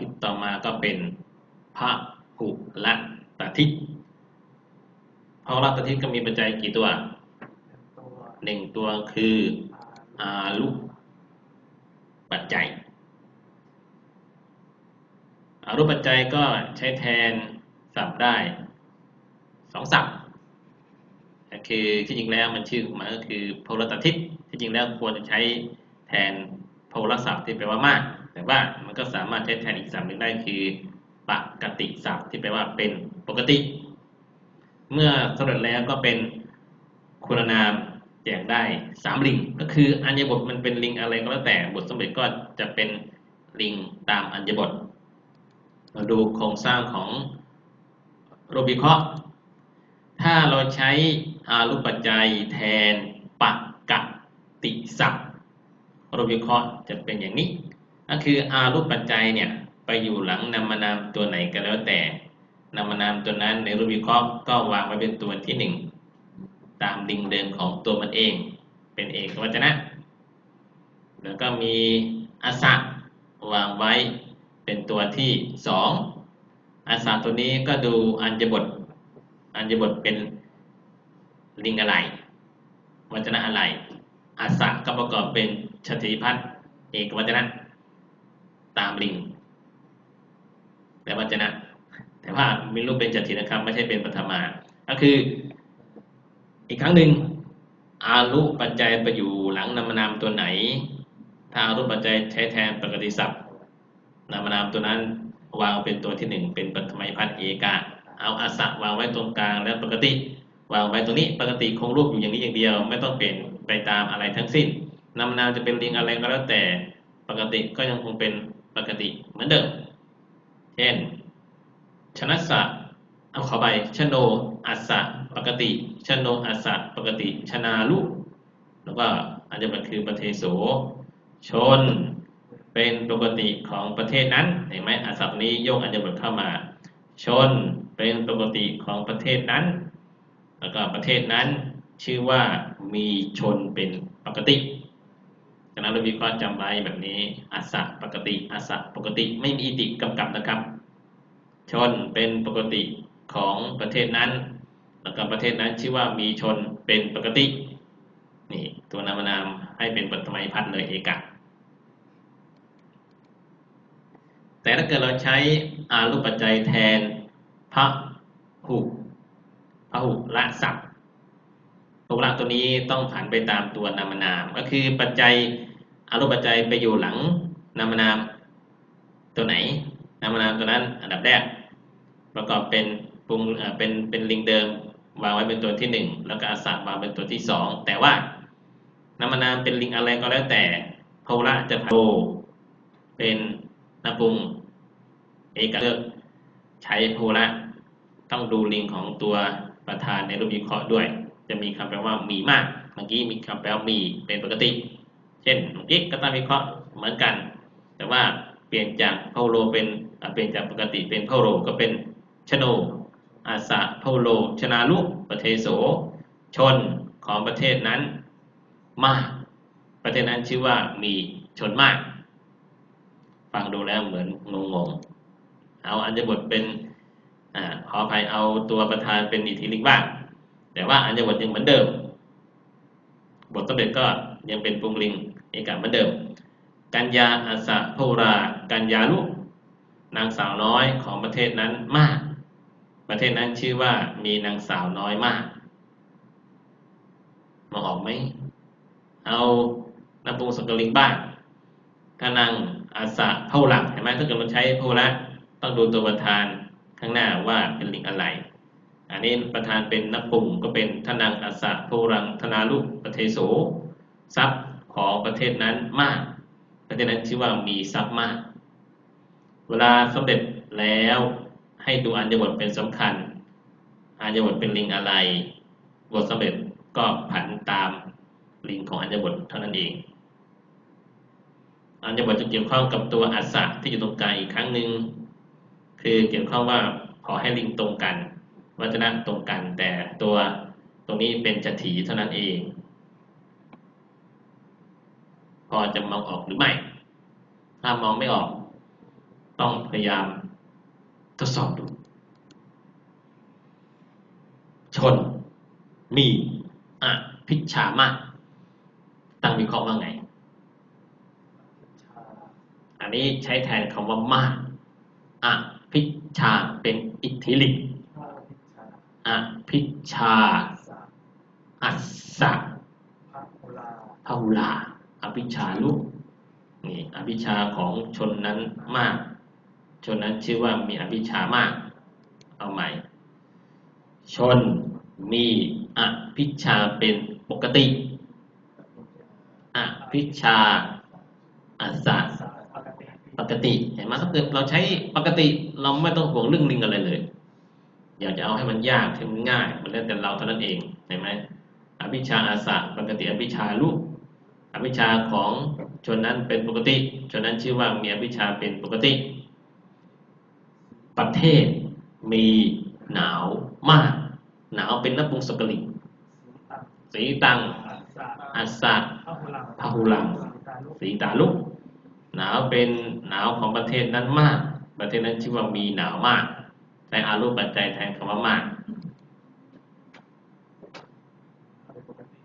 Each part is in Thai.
ทิตต่อมาก็เป็นพระหุละตทิตพระละตทิตก็มีปัจจัยกี่ตัวหนึ่งตัวคืออาลุปัจจัยอารุปัจจัยก็ใช้แทนศัพท์ได้สองศัพท์ก็คือที่จริงแล้วมันชื่อมันก็คือโพลตทิศที่จริงแล้วควรจะใช้แทนโพลศัพท์ที่แปลว่ามาก แต่ว่ามันก็สามารถใช้แทนอีกศัพท์หนึ่งได้คือปกติศัพท์ที่แปลว่าเป็นปกติ เมื่อสำเร็จแล้วก็เป็นคุณนามแจกได้สามลิง ก็คืออัญญบทมันเป็นลิงอะไรก็แล้วแต่บทสำเร็จก็จะเป็นลิงตามอัญญบทมาดูโครงสร้างของรูปวิเคราะห์ ถ้าเราใช้อารูปปัจจัยแทนปกติศัพท์รูปวิเคราะห์จะเป็นอย่างนี้ ก็คืออารูปปัจจัยเนี่ยไปอยู่หลังนามนามตัวไหนก็แล้วแต่นามนามตัวนั้นในรูปวิเคราะห์ก็วางไว้เป็นตัวที่หนึ่งตามลิงเดิมของตัวมันเอง เป็นเอกวัจนะ แล้วก็มีอาสะวางไว้เป็นตัวที่สองอาสาตัวนี้ก็ดูอัญญบท อัญญบทเป็นลิงอะไรวัจนะอะไรอาสะก็ประกอบเป็นชติพัฒน์เอกวัจนะ ตามลิงและวจนะ แต่ว่ามีรูปเป็นจตินะครับ ไม่ใช่เป็นปฐมา ก็คือ อีกครั้งหนึ่งอารุปัจจัยไปอยู่หลังนามนามตัวไหน ถ้าอารุปัจจัยใช้แทนปกติศัพท์นามนามตัวนั้นวางเป็นตัวที่หนึ่งเป็นปฐมัยพัฒน์เอกะเอาอาสะวางไว้ตรงกลางแล้วปกติ วางไว้ตรงนี้ปกติคงรูปอยู่อย่างนี้อย่างเดียว ไม่ต้องเปลี่ยนไปตามอะไรทั้งสิ้นนามนามจะเป็นลิงอะไรก็แล้วแต่ปกติก็ยังคงเป็น ปกติเหมือนเดิม เช่น ชนะสะเอาเข้าไปชโนอัสสะปกติชโนอัสสะปกติ ชนาลุแล้วก็อันจะมันคือประเทโสชน เป็นปกติของประเทศนั้นเห็นไหมอาศัพท์นี้โยกอัญญบทเข้ามา ชนเป็นปกติของประเทศนั้น แล้วก็ประเทศนั้นชื่อว่ามีชนเป็นปกติ ฉะนั้นเราวิเคราะห์จำไว้แบบนี้อาสะปกติอาสะปกติไม่มีอิติกำกับนะครับ ชนเป็นปกติของประเทศนั้น แล้วก็ประเทศนั้นชื่อว่ามีชนเป็นปกตินี่ตัวนามนามให้เป็นปฐมัยพัฒน์เลยเอกะแต่ถ้าเกิดเราใช้อารูปปัจจัยแทนพระหุพระหุละศัพท์ พหุละตัวนี้ต้องผันไปตามตัวนามนาม ก็คือปัจจัยอารูปปัจจัยไปอยู่หลังนามนามตัวไหน นามนามตัวนั้นอันดับแรก ประกอบเป็นปรุงเอ่อเป็นเป็นลิงเดิมวางไว้เป็นตัวที่หนึ่งแล้วก็อาสะวางเป็นตัวที่สองแต่ว่านามนามเป็นลิงอะไรก็แล้วแต่พหุละจะโทเป็นนปรุงเอกเลือกใช้โพละต้องดูลิงของตัวประธานในรูปวิเคราะห์ด้วย จะมีคำแปลว่ามีมากเมื่อกี้มีคำแปลว่ามีเป็นปกติ เช่นเมื่อกี้ก็ต้องวิเคราะห์เหมือนกัน แต่ว่าเปลี่ยนจากโพโลเป็นเปลี่ยนจากปกติเป็นโพโลก็เป็นชโนอาสะโพโลชนาลุประเทโส ชนของประเทศนั้นมาก ประเทศนั้นชื่อว่ามีชนมาก ฟังดูแล้วเหมือนงงๆเอาอัญญบทเป็นอขออภัยเอาตัวประธานเป็นอิทธิลิกบ้าง แต่ว่าอัญญบทยังเหมือนเดิม บทสำเร็จก็ยังเป็นปุงลิงเอกะเหมือนเดิม กัญญาอาสะโพรากัญญาลุนางสาวน้อยของประเทศนั้นมาก ประเทศนั้นชื่อว่ามีนางสาวน้อยมากมองออกไหมเอานามปรุงสกลิงบ้างถ้านางอาสะเท่าหลังเห็นไหมถ้าเกิดเราใช้โพละต้องดูตัวประธานข้างหน้าว่าเป็นลิงอะไร อันนี้ประธานเป็นนักปุ่มก็เป็นทนังอาสะโพรังธนาลุประเทโสทรัพย์ของประเทศนั้นมาก ประเทศนั้นชื่อว่ามีทรัพย์มาก เวลาสำเร็จแล้วให้ดูอัญญบทเป็นสำคัญอัญญบทเป็นลิงอะไร บทสำเร็จก็ผันตามลิงของอัญญบทเท่านั้นเองอัญญบทจะเกี่ยวข้องกับตัวอัสสะที่อยู่ตรงกลางอีกครั้งหนึ่งคือเกี่ยวข้องว่าขอให้ลิงตรงกัน วัจนะตรงกัน แต่ตัวตรงนี้เป็นจถีเท่านั้นเอง พอจะมองออกหรือไม่ ถ้ามองไม่ออก ต้องพยายามทดสอบดู ชน มีอะพิชามาตั้งวิเคราะห์ว่าไง อันนี้ใช้แทนคำว่ามากอะพิชชาเป็นอิทธิฤทธิ์ อะพิชา อัสสะพหุลาอภิชาลุนี่อภิชาของชนนั้นมาก ชนนั้นชื่อว่ามีอภิชามาก เอาใหม่ ชนมีอภิชาเป็นปกติอภิชาอัสสะปกติเห็นไหมถ้าเกิดเราใช้ปกติเราไม่ต้องห่วงเรื่องลิงอะไรเลย อยากจะเอาให้มันยากให้มันง่าย มันแล้วแต่เราเท่านั้นเองเห็นไหมอภิชาอาสะปกติอภิชาลุอภิชาของชนนั้นเป็นปกติชนนั้นชื่อว่ามีอภิชาเป็นปกติ ประเทศมีหนาวมาก หนาวเป็นนปุงสกลิสีตังอาสะพหุลังสีตาลุกหนาวเป็นหนาวของประเทศนั้นมาก ประเทศนั้นชื่อว่ามีหนาวมาก ใช้อารูปปัจจัยแทนคำว่ามาก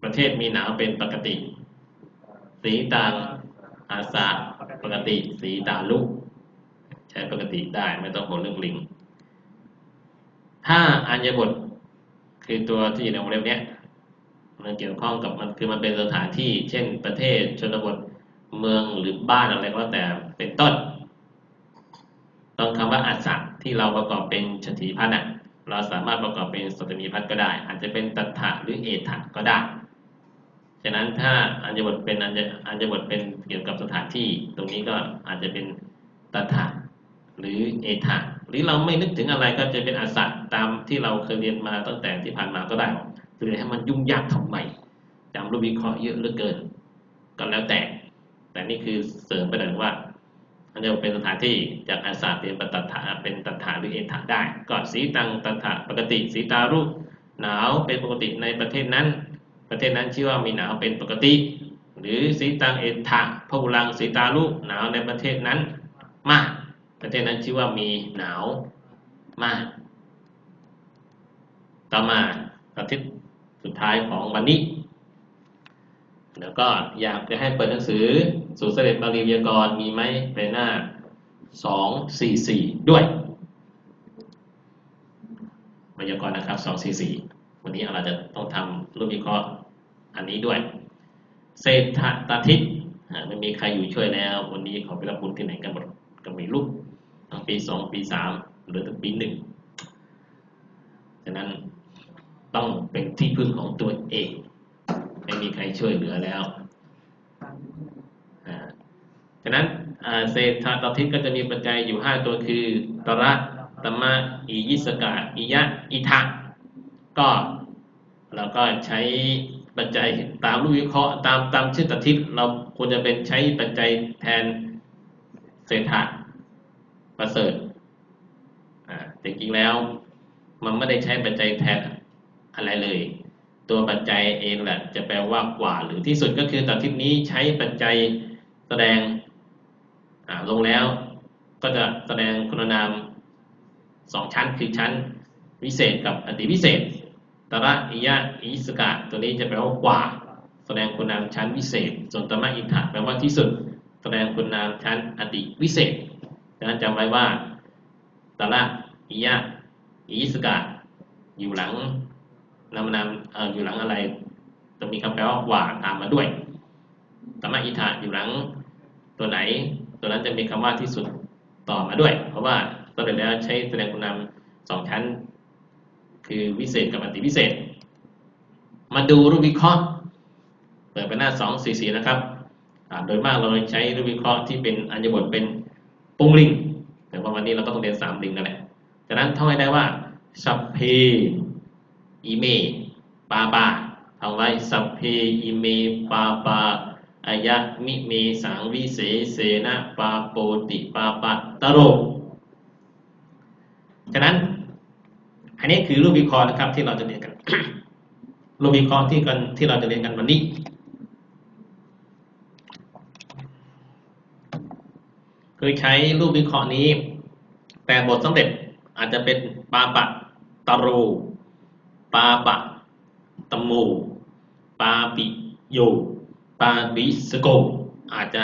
ประเทศมีหนาวเป็นปกติ สีตังอาสาปกติ สีตาลุกใช้ปกติได้ไม่ต้องห่วงเรื่องลิง ถ้าอัญญบทคือตัวที่อยู่ในวงเล็บเนี้ยมันเกี่ยวข้องกับมันคือมันเป็นสถานที่ เช่น ประเทศชนบทเมืองหรือบ้านอะไรก็แล้วแต่เป็นต้น ต้องคำว่าอาสัต ที่เราประกอบเป็นชติพัฒน์อะเราสามารถประกอบเป็นสตมีพัฒน์ก็ได้ อาจจะเป็นตัทธะหรือเอถะก็ได้ ฉะนั้นถ้าอัญญบทเป็นอัญญอัญญบทเป็นเกี่ยวกับสถานที่ ตรงนี้ก็อาจจะเป็นตัทธะหรือเอถะหรือเราไม่นึกถึงอะไรก็จะเป็นอาสัตตามที่เราเคยเรียนมาตั้งแต่ที่ผ่านมาก็ได้หรือให้มันยุ่งยากทำไมจำรูปวิเคราะห์เยอะเหลือเกิน ก็แล้วแต่ แต่นี่คือเสริมไปหน่อยว่า อันนี้เป็นสถานที่จากอาสาเป็นปตัถาเป็นตัถาหรือเอถาได้ ก็สีตังตัถาปกติสีตารุหนาวเป็นปกติในประเทศนั้น ประเทศนั้นชื่อว่ามีหนาวเป็นปกติ หรือสีตังเอถะพหุลังสีตารุหนาวในประเทศนั้นมากประเทศนั้นชื่อว่ามีหนาวมาก ต่อมาอาทิตย์สุดท้ายของวันนี้ แล้วก็อยากจะให้เปิดหนังสือสู่เสด็จบาลีวิยากรมีไหมไปหน้าสองสี่สี่ด้วยวิยากรนะครับสองสี่สี่วันนี้เราจะต้องทำรูปวิเคราะห์อันนี้ด้วย เศรษฐตทิศไม่มีใครอยู่ช่วยแล้ว วันนี้ขอไปรับบุญที่ไหนกันหมดก็มีลูกปีสองปีสามหรือถึงปีหนึ่งฉะนั้นต้องเป็นที่พึ่งของตัวเอง ไม่มีใครช่วยเหลือแล้วฉะนั้นเศรษฐตทิศก็จะมีปัจจัยอยู่ 5 ตัวคือตระตมะอียิสกาอิยะอิทะก็เราก็ใช้ปัจจัยตามรูปวิเคราะห์ตามตามชื่อตทิศเราควรจะเป็นใช้ปัจจัยแทนเศรษฐะประเสริฐแต่จริงแล้วมันไม่ได้ใช้ปัจจัยแทนอะไรเลย ตัวปัจจัยเองแหละจะแปลว่ากว่า หรือที่สุดก็คือตอนที่นี้ใช้ปัจจัยแสดงลงแล้วก็จะแสดงคุณนามสองชั้นคือชั้นวิเศษกับอติวิเศษตระอิยะอิสกะตัวนี้จะแปลว่ากว่า แสดงคุณนามชั้นวิเศษ ส่วนตมะอิทะแปลว่าที่สุด แสดงคุณนามชั้นอติวิเศษดังนั้นจำไว้ว่าตระอิยะอิสกะอยู่หลัง นามนามอยู่หลังอะไรจะมีคำแปลว่ากว่าตามมาด้วยตมะอิทะอยู่หลังตัวไหน ตัวนั้นจะมีคำว่าที่สุดต่อมาด้วย เพราะว่าตัวเดีแล้วใช้แสดงคุณนามสองชั้น คือวิเศษกับอติวิเศษ มาดูรูปวิเคราะห์เปิดไปหน้าสองสี่สี่นะครับโดยมากเราใช้รูปวิเคราะห์ที่เป็นอัญญบทเป็นปุงลิงแต่ว่าวันนี้เราก็ต้องเรียนสามลิงนั่นแหละจากนั้นท่องให้ได้ว่าสัพเพ อิเมปาปาทำไว้สัพเพอิเมปาปาอายะมิเมสังวิเศเสนะปาโปติปาปะตโรฉะนั้น อันนี้คือรูปวิเคราะห์นะครับที่เราจะเรียนกัน รูปวิเคราะห์ที่กันที่เราจะเรียนกันวันนี้ คือใช้รูปวิเคราะห์นี้ แต่บทสำเร็จอาจจะเป็นปาปะตะรู ปาปะตมูปาปิโย ปาปิสโก อาจจะ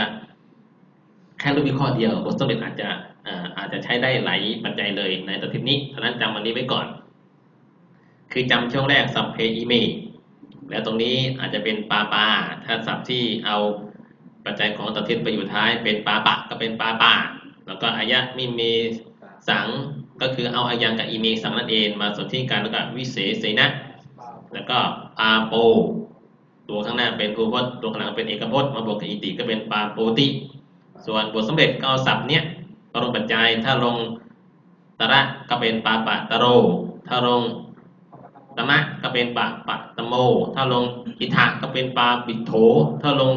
แค่รูปวิเคราะห์เดียวบทสำเร็จอาจจะอาจจะใช้ได้หลายปัจจัยเลยในตัวทิปนี้ฉะนั้นจำวันนี้ไว้ก่อน คือจำช่วงแรกสัพเพอีเมแล้วตรงนี้อาจจะเป็นปาปา ถ้าศัพที่เอาปัจจัยของตัวทิศไปอยู่ท้ายเป็นปาปะก็เป็นปาปา แล้วก็อายะมิเมสัง ก็คือเอาอายังกับอีเมสังนั่นเองมาสนที่กันแล้วก็วิเศษเสนะ แล้วก็ปาโป ตัวข้างหน้าเป็นภูพจน์ตัวข้างหลังเป็นเอกพจน์มาบวกกับอิติก็เป็นปาโปติ ส่วนบทสำเร็จก็เอาศัพท์เนี้ยก็ลงปัจจัยถ้าลงตระก็เป็นปาปะตะโร ถ้าลงตมะก็เป็นปะปะตะโม ถ้าลงอิทะก็เป็นปาปิโถ ถ้าลง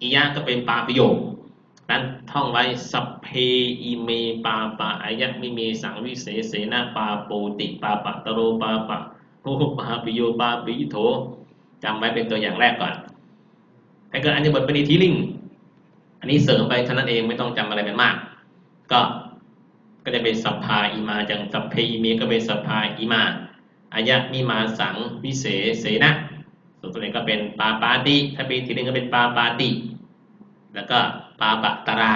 อิยะก็เป็นปาปิโยค นั้นท่องไว้สัพเพอิเมปาปะอายะมิเมสังวิเศษเสนาปาโปติปาปะตโรปาปะโหปาปิโยปาปิโถจำไว้เป็นตัวอย่างแรกก่อนถ้าเกิดอันนี้บทเป็นอิทธิลิงอันนี้เสริมไปเท่านั้นเองไม่ต้องจำอะไรเป็นมาก ก็ก็จะเป็นสัพพาอิมาจังสัพเพอิเมก็เป็นสัพพาอิมาอายะมิมาสังวิเศษเสนะส่วนตัวนี้ก็เป็นปาปาติถ้าเป็นทีนึงก็เป็นปาปาติ แล้วก็ปาปะตรา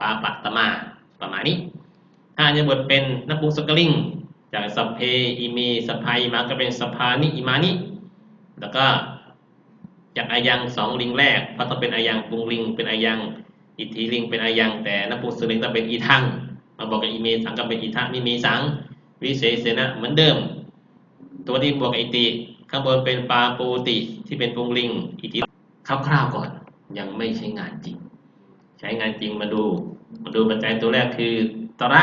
ปาปะตมา ประมาณนี้ ถ้าอัญญบทเป็นนักบุสกลิงจากสัพเพอิเมสัพาอิมาก็เป็นสัพานิอิมานิ แล้วก็จากอายังสองลิงแรกพระต้องเป็นอายังปรุงลิง เป็นอายังอิทธิลิง เป็นอายังแต่นักบุสกลิงต้องเป็นอีทังมาบอกกับอิเมสังก็เป็นอิทะมิเมสังวิเศษเสนะเหมือนเดิม ตัวที่บวกกับอิติข้างบนเป็นปาปูติที่เป็นปุงลิงอิติคร่าวๆก่อน ยังไม่ใช้งานจริง ใช้งานจริงมาดูมาดูปัจจัยตัวแรกคือตระ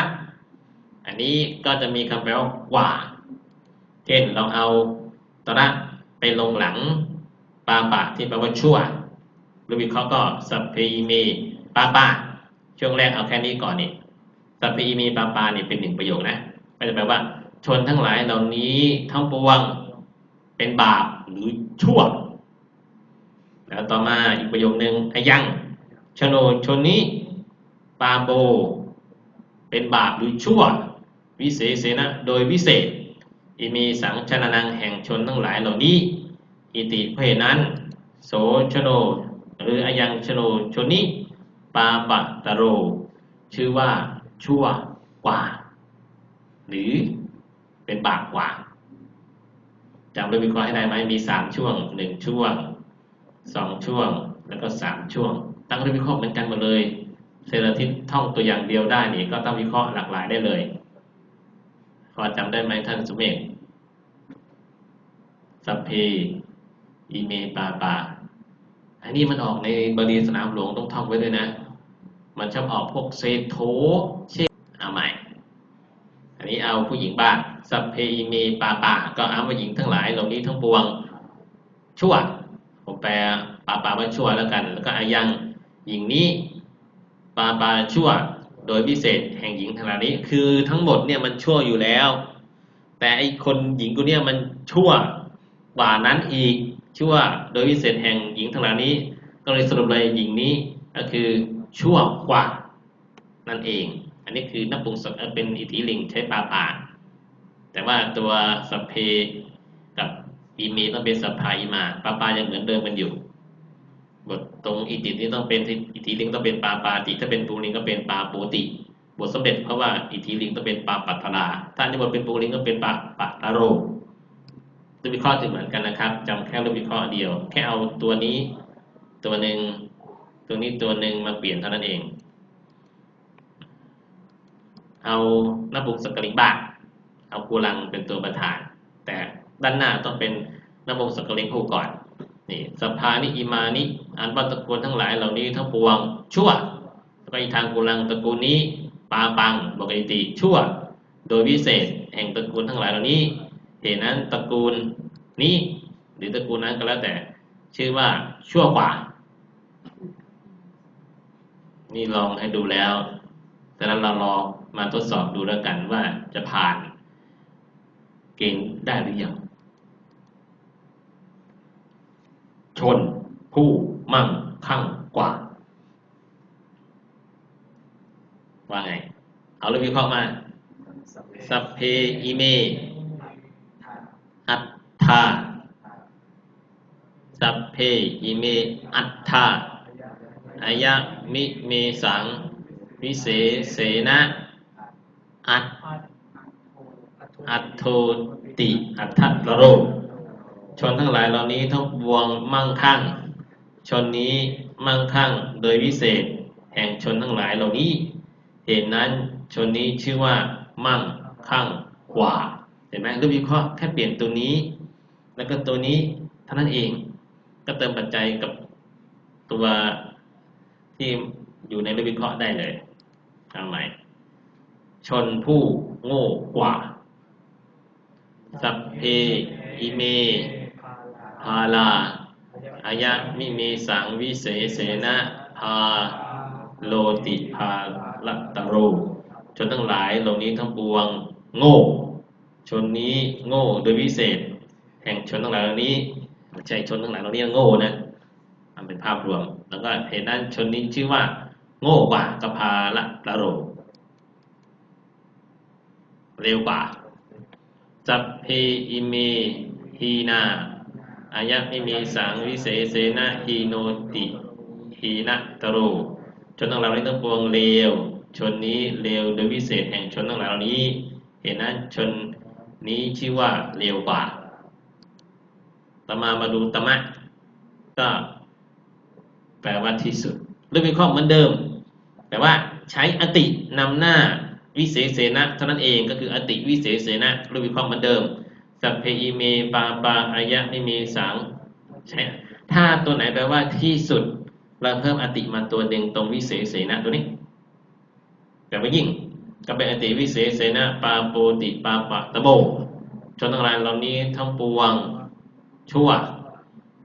อันนี้ก็จะมีคำแปลว่ากว่า เช่นเราเอาตระไปลงหลังปาปะที่แปลว่าชั่วหรือวิเคราะห์ก็สัพเพอิเมปาปาช่วงแรกเอาแค่นี้ก่อนนี่สัพเพอิเมปาปานี่เป็นหนึ่งประโยคนะก็จะแปลว่า ชนทั้งหลายเหล่านี้ทั้งปวงเป็นบาปหรือชั่ว แล้วต่อมาอีกประโยคนึงอายังชโนชนนี้ปาโปเป็นบาปหรือชั่ว วิเศษเสนะโดยวิเศษ อิมีสังชนานังแห่งชนทั้งหลายเหล่านี้ อิติเพนั้น โสชโน หรืออายังชโนชนนี้ปาปะตะโร ชื่อว่าชั่วกว่า หรือเป็นบาปกว่าจำด้วยวิเคราะห์ให้ได้ไหมมีสามช่วงหนึ่งช่วง สองช่วง แล้วก็สามช่วง ตั้งด้วยวิเคราะห์เหมือนกันหมดเลย เซลทิศท่องตัวอย่างเดียวได้นี่ก็ต้องวิเคราะห์หลากหลายได้เลย พอจำได้ไหมท่านสมเอกสัพเพอีเมปาปา อันนี้มันออกในบาลีสนามหลวงต้องท่องไว้ด้วยนะ มันชอบออกพวกเซโทเชเอาใหม่ อันนี้เอาผู้หญิงบ้างสัพเพอีเมปาปา ก็เอาผู้หญิงทั้งหลายเหล่านี้ทั้งปวงชั่ว ผมแปลปาปาว่าชั่วแล้วกัน แล้วก็อายังหญิงนี้ปาปาชั่วโดยพิเศษแห่งหญิงทั้งหลายนี้ คือทั้งหมดเนี่ยมันชั่วอยู่แล้ว แต่ไอคนหญิงคนเนี้ยมันชั่วกว่านั้นอีกชั่วโดยพิเศษแห่งหญิงทั้งหลายนี้ ก็เลยสรุปเลยหญิงนี้ก็คือชั่วกว่านั่นเอง อันนี้คือนับปรุงสเป็นอิทธิลิงใช้ปาปาแต่ว่าตัวสัพเพ อีเมต้องเป็นสัพพาอิมาปาปายังเหมือนเดิมกันอยู่บทตรงอิตินี้ต้องเป็นอิทธิลิงต้องเป็นปาปาติ ถ้าเป็นปูลิงก็เป็นปาโปติ บทสมเด็จเพราะว่าอิทธิลิงต้องเป็นปาปัตตราถ้าในบทเป็นปูลิงก็เป็นปาปัตตโรตัววิเคราะห์จะเหมือนกันนะครับจำแค่รูปวิเคราะห์เดียว แค่เอาตัวนี้ตัวหนึ่งตัวนี้ตัวหนึ่งมาเปลี่ยนเท่านั้นเอง เอาหน้าบุกสกลิบาเอากูลังเป็นตัวประธาน แต่ ด้านหน้าต้องเป็นน้าบุกสกลิงคู่ก่อนนี่สภานิอิมานิอันว่าตระกูลทั้งหลายเหล่านี้ทั้งปวง ชั่วแล้วก็อีทางกูลังตระกูลนี้ปาปังบอกอิติชั่ว โดยวิเศษแห่งตระกูลทั้งหลายเหล่านี้เหตุนั้นตระกูลนี้ หรือตระกูลนั้นก็แล้วแต่ ชื่อว่าชั่วกว่า นี่ลองให้ดูแล้วแต่นั้นเราลองมาทดสอบดูแล้วกันว่าจะผ่าน เกณฑ์ได้หรือยัง ชน ผู้มั่งคั่งกว่า ว่าไง เอาเรื่องวิเคราะห์มา สัพเพอิเม อัตถาสัพเพอิเม อัตถาอายะมิเมสัง วิเศเสนะ อัตอัตโทติ อัตถัตโร ชนทั้งหลายเหล่านี้ทั้งปวงมั่งคั่ง ชนนี้มั่งคั่งโดยวิเศษ แห่งชนทั้งหลายเหล่านี้ เหตุนั้นชนนี้ชื่อว่ามั่งคั่งกว่าเห็นไหมรูปวิเคราะห์แค่เปลี่ยนตัวนี้ แล้วก็ตัวนี้เท่านั้นเอง ก็เติมปัจจัยกับตัวที่อยู่ในรูปวิเคราะห์ได้เลยเอาใหม่ชนผู้โง่กว่า สัพเพอิเมาลาอายะมิเมสังวิเศเสนะพาโลติพาลัตตโรชนทั้งหลายเหล่านี้ทั้งปวงโง่ ชนนี้โง่โดยวิเศษ แห่งชนทั้งหลายเหล่านี้ไม่ใช่ชนทั้งหลายเหล่านี้โง่นะมันเป็นภาพรวม แล้วก็เหตุนั้นชนนี้ชื่อว่า โง่กว่ากพาละตโรเร็วกว่าจัพเพอิเมฮีนา อายะไม่มีสังวิเศษเสนะฮีโนติฮีนะตโรชนทั้งหลายเหล่านี้ทั้งปวงเลว ชนนี้เลวโดยวิเศษแห่งชนทั้งหลายเหล่านี้ เห็นนั้นชนนี้ชื่อว่าเลวกว่าต่อมามาดูตมะ ก็แปลว่าที่สุดเรื่องวิเคราะห์เหมือนเดิม แต่ว่าใช้อตินำหน้าวิเศษเสนะเท่านั้นเองก็คืออติวิเศษเสนะเรื่องวิเคราะห์เหมือนเดิม สัพเพอิเมปาปาอายะไม่มีสังใช่ถ้าตัวไหนแปลว่าที่สุด เราเพิ่มอติมาตัวหนึ่งตรงวิเศษเสนะตัวนี้แต่ว่ายิ่งก็เป็นอติวิเศษเสนะปาโปติปาปะตะโบชนทั้งหลายเหล่านี้ทั้งปวงชั่ว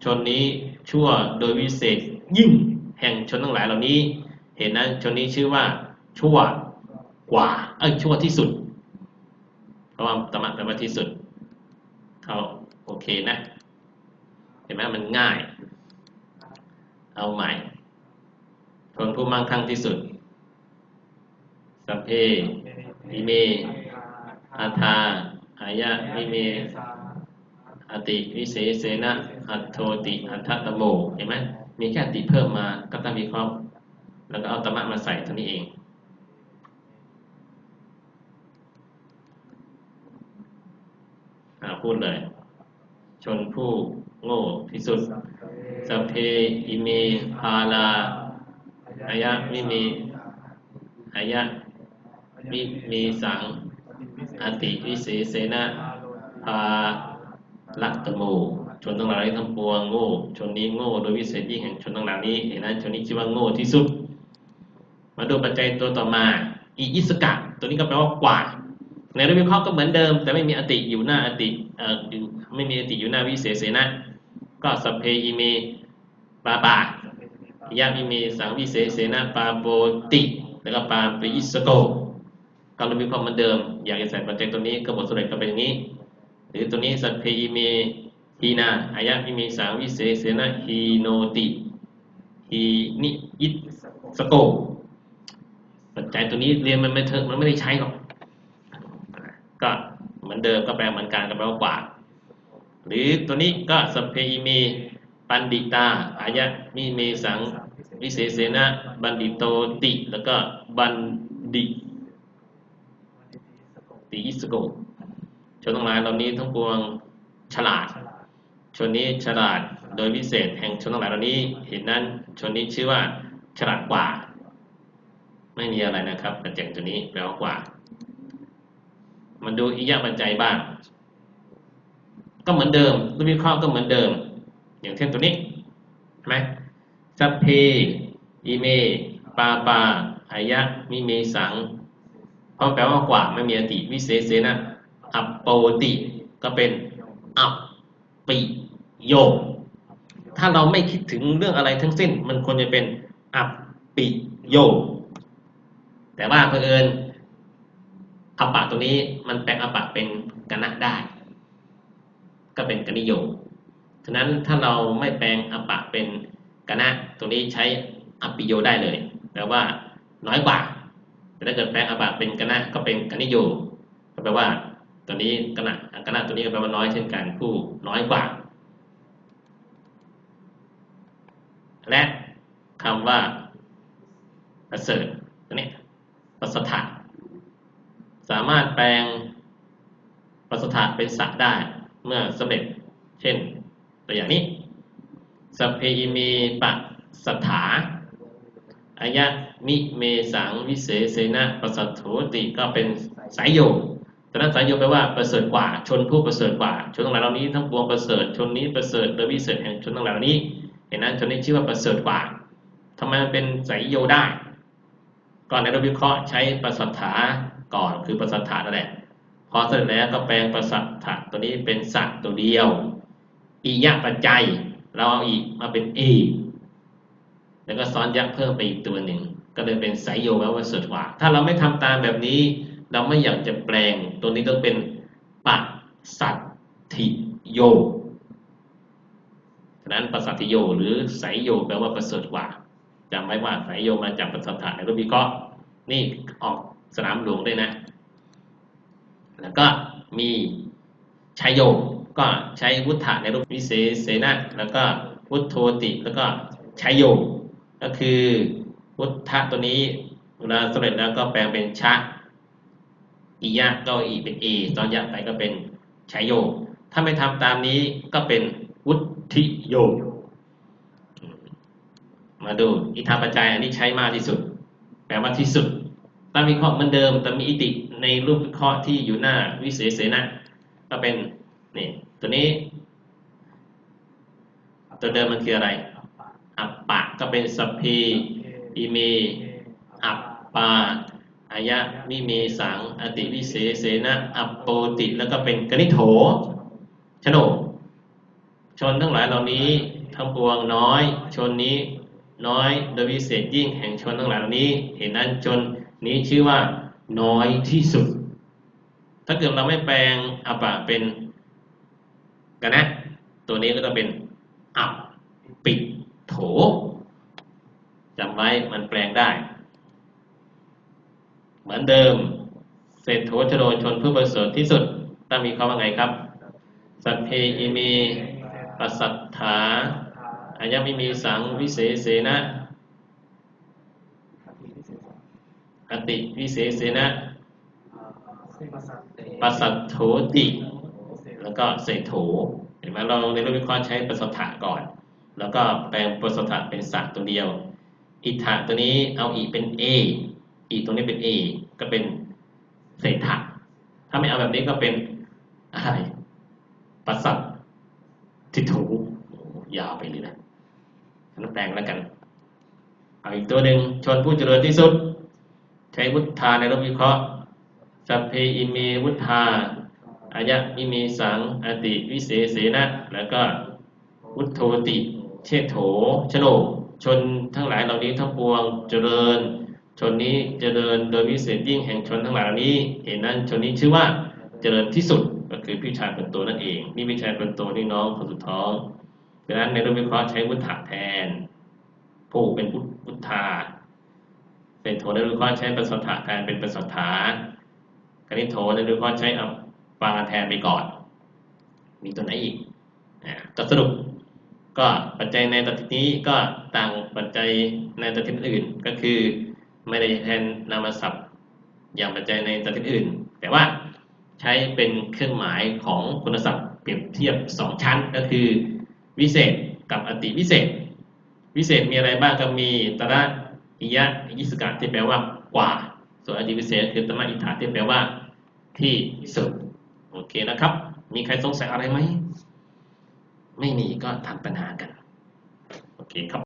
ชนนี้ชั่วโดยวิเศษยิ่งแห่งชนทั้งหลายเหล่านี้ เห็นนั้นชนนี้ชื่อว่าชั่วกว่าเอ้ยชั่วที่สุดเพราะว่าตมะแปลว่าที่สุด เอาโอเคนะ เห็นไหมมันง่าย เอาใหม่ชนผู้มั่งคั่งที่สุด สัพเพอิเม อาทาอายะมิเม อติวิเศเสนะ อัตโทติอัตถตโม เห็นไหมมีแค่ติเพิ่มมาก็ต้องมีครอบแล้วก็เอาตมะมาใส่เท่านี้เอง อ่าพูดเลย ชนผู้โง่ที่สุดสัพเพอิเมพาลาอายะมิมีอายะมิมีสัง อติวิเศษเสนะพาลัตตโมชนทั้งหลายทั้งปวงโง่ ชนนี้โง่โดยวิเศษยิ่งแห่งชนทั้งหลายนี้เห็นนั้นชนนี้ชื่อว่าโง่ที่สุด มาดูปัจจัยตัวต่อมาอียิสกะ ตัวนี้ก็แปลว่ากว่า ในรื่องวิเคราะห์ก็เหมือนเดิม แต่ไม่มีอติอยู่หน้าอติเอ่ออยู่ไม่มีอติอยู่หน้าวิเศษเสนะก็สัพเพอิเมปาปายะมิเมสังวิเศษเสนะปาโปติแล้วก็ปาปยิสโกก็เรื่องวิเคราะห์เหมือนเดิม อยากจะใส่ปัจจัยตัวนี้ก็บทสรุปก็เป็นอย่างนี้ หรือตัวนี้สัพเพอิเมฮีนาอายะมิเมสังวิเศษเสนะฮีโนติฮีนิยิสโกปัจจัยตัวนี้เรียนมันไม่เถอะมันไม่ได้ใช้หรอก ก็เหมือนเดิมก็แปลเหมือนกันก็แปลว่ากว่าหรือตัวนี้ก็สเพอิเมปันดิตาอายะมีเมสังวิเศษเสนะบันดิโตติ แล้วก็บันดิติอิสโกชนทั้งหลายเหล่านี้ทั้งปวงฉลาด ชนนี้ฉลาดโดยวิเศษแห่งชนทั้งหลายเหล่านี้ เห็นนั้นชนนี้ชื่อว่าฉลาดกว่า ไม่มีอะไรนะครับปัจจัยตัวนี้แปลว่ากว่า มันดูอิยะปัจจัยบ้าง ก็เหมือนเดิมรูปวิเคราะห์ก็เหมือนเดิม อย่างเช่นตัวนี้ใช่ไหมสัพเพอิเม ปาปาอายะ มิเมสัง เพราะแปลว่ากว่าไม่มีอติวิเศษเสนะ อัปโปติก็เป็นอัปปิโยถ้าเราไม่คิดถึงเรื่องอะไรทั้งสิ้น มันควรจะเป็นอัปปิโยแต่ว่าเผอิญ อัปปะตัวนี้มันแปลงอัปปะเป็นกนะได้ ก็เป็นกนิโยฉะนั้นถ้าเราไม่แปลงอัปปะเป็นกนะตัวนี้ใช้อัปปิโยได้เลยแปลว่าน้อยกว่าแต่ถ้าเกิดแปลงอาบะเป็นกนะก็เป็นกนิโยก็แปลว่าตัวนี้กนะกนะตัวนี้ก็แปลว่าน้อยเช่นกันผู้น้อยกว่า และคำว่าประเสริฐตัวนี้ปัสสถะ สามารถแปลงปัสสถะเป็นสัตว์ได้เมื่อสำเร็จ เช่น ตัวอย่างนี้สัพเพอิมีปัสสถาอายะมิเมสังวิเศษเสนะปัสสัทโถติก็เป็นสายโยแต่นั้นสายโยแปลว่าประเสริฐกว่า ชนผู้ประเสริฐกว่า ชนทั้งหลายเหล่านี้ทั้งปวงประเสริฐ ชนนี้ประเสริฐโดยวิเศษแห่งชนทั้งหลายเหล่านี้ เห็นนั้นชนนี้ชื่อว่าประเสริฐกว่าทำไมมันเป็นสายโยได้ ก่อนในเราวิเคราะห์ใช้ประสัทธา ก่อนคือประสัทธานั่นแหละ พอเสร็จแล้วก็แปลงประสัทธะตัวนี้เป็นสัตว์ตัวเดียว อียะปัจจัย เราเอาอีมาเป็นเอแล้วก็ซ้อนยักษ์เพิ่มไปอีกตัวหนึ่ง ก็เลยเป็นสายโยแปลว่าสุดกว่า ถ้าเราไม่ทำตามแบบนี้ เราไม่อยากจะแปลงตัวนี้ต้องเป็นปัสัตถิโยฉะนั้นปัสสัตถิโย หรือสายโยแปลว่าประเสริฐกว่าจำไว้ว่าสายโยมาจากปัสสัทธะในรูปวิเคราะห์นี่ออก สนามหลวงด้วยนะ แล้วก็มีชัยโยก็ใช้วุฒะในรูปวิเศษเสนะแล้วก็วุฒโทติแล้วก็ชัยโยก็คือวุฒะตัวนี้เวลาสำเร็จแล้วก็แปลงเป็นชะอียะก็อีเป็นเอตอนยะไปก็เป็นชัยโยถ้าไม่ทำตามนี้ก็เป็นวุธิโยมาดูอิทธาปัจจัยอันนี้ใช้มากที่สุด แปลว่าที่สุด ตามวิเคราะห์เหมือนเดิม แต่มีอิติในรูปวิเคราะห์ที่อยู่หน้าวิเศษเสนะก็เป็นนี่ตัวนี้ ตัวเดิมมันคืออะไร อัปปะก็เป็นสัพพีอิเมอัปปาอายะมิเมสัง อติวิเศษเสนะอัปโปติแล้วก็เป็นกนิโถชโนชนทั้งหลายเหล่านี้ทั้งปวงน้อย ชนนี้น้อยโดยวิเศษยิ่งแห่งชนทั้งหลายเหล่านี้ เห็นนั้นชน นี้ชื่อว่าน้อยที่สุด ถ้าเกิดเราไม่แปลงอัปะเป็นกันนะ ตัวนี้ก็จะเป็นอับปิดโถจำไว้มันแปลงได้ เหมือนเดิม เศรษโถชโดชนผู้ประเสริฐที่สุดต้องมีคำว่าไงครับ สัพเพอิมีปัสสัทธาอายะมิมีสังวิเศษเสนะอ ติวิเศษเสนะปัสสัทโถติ แล้วก็เศรษโถเห็นไหมเราในรูปวิเคราะห์ใช้ปัสสัทธะก่อน แล้วก็แปลงปัสสัทธะเป็นสัตว์ตัวเดียว อิทธะตัวนี้เอาอีเป็น A อีตัวนี้เป็น A ก็เป็นเศรษฐะถ้าไม่เอาแบบนี้ก็เป็นอะไรปัสสัททิโถยาวไปเลยนะนั้นแปลงแล้วกัน เอาอีกตัวหนึ่งชนผู้เจริญที่สุด ใช้วุฒาในรูปวิเคราะห์สัพเพอิเมวุฒาอายะมิมีสังอติวิเศษเสนะแล้วก็วุฒโธติเชโถชโนชนทั้งหลายเหล่านี้ทั้งปวงเจริญ ชนนี้เจริญโดยวิเศษยิ่งแห่งชนทั้งหลายเหล่านี้เห็นนั้นชนนี้ชื่อว่าเจริญที่สุดก็คือพี่ชายคนโตนั่นเอง นี่พี่ชายคนโตนี่น้องคนสุดท้องดังนั้นในรูปวิเคราะห์ใช้วุฒะแทน ผู้เป็นพุทธา เป็นโทนรูปวิเคราะห์ใช้ประสัทธะแทนเป็นประสัทธากนิโทนรูปวิเคราะห์ใช้เอัปาแทนไปก่อน มีตัวไหนอีกก็สรุปก็ปัจจัยในตัดนี้ก็ต่างปัจจัยในตัดที่อื่นก็คือไม่ได้แทนนามศัพท์อย่างปัจจัยในตัดที่อื่น แต่ว่าใช้เป็นเครื่องหมายของคุณศัพท์เปรียบเทียบสองชั้นก็คือ วิเศษกับอติวิเศษ วิเศษมีอะไรบ้างก็มีตระ อิยะยิสกะที่แปลว่ากว่า ส่วนอดีวิเศษคือตมะอิทธาที่แปลว่า ที่สุด โอเคนะครับ มีใครสงสัยอะไรไหม ไม่มีก็ถามปัญหากัน โอเคครับ